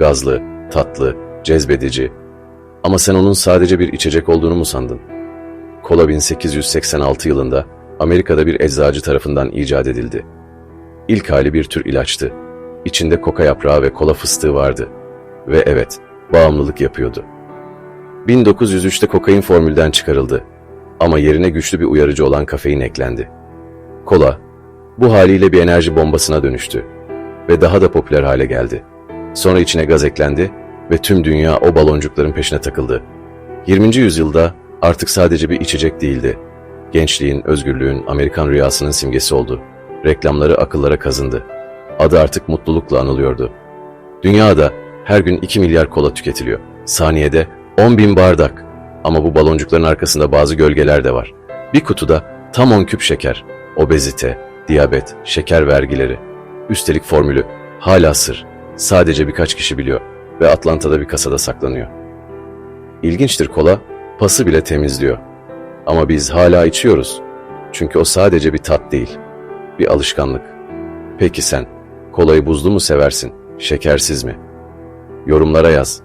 Gazlı, tatlı, cezbedici. Ama sen onun sadece bir içecek olduğunu mu sandın? Kola 1886 yılında Amerika'da bir eczacı tarafından icat edildi. İlk hali bir tür ilaçtı. İçinde koka yaprağı ve kola fıstığı vardı. Ve evet, bağımlılık yapıyordu. 1903'te kokain formülden çıkarıldı. Ama yerine güçlü bir uyarıcı olan kafein eklendi. Kola, bu haliyle bir enerji bombasına dönüştü ve daha da popüler hale geldi. Sonra içine gaz eklendi ve tüm dünya o baloncukların peşine takıldı. 20. yüzyılda artık sadece bir içecek değildi. Gençliğin, özgürlüğün, Amerikan rüyasının simgesi oldu. Reklamları akıllara kazındı. Adı artık mutlulukla anılıyordu. Dünyada her gün 2 milyar kola tüketiliyor. Saniyede 10 bin bardak. Ama bu baloncukların arkasında bazı gölgeler de var. Bir kutuda tam 10 küp şeker, obezite, diyabet, şeker vergileri. Üstelik formülü hala sır. Sadece birkaç kişi biliyor ve Atlanta'da bir kasada saklanıyor. İlginçtir kola, pası bile temizliyor. Ama biz hala içiyoruz. Çünkü o sadece bir tat değil, bir alışkanlık. Peki sen, kolayı buzlu mu seversin, şekersiz mi? Yorumlara yaz.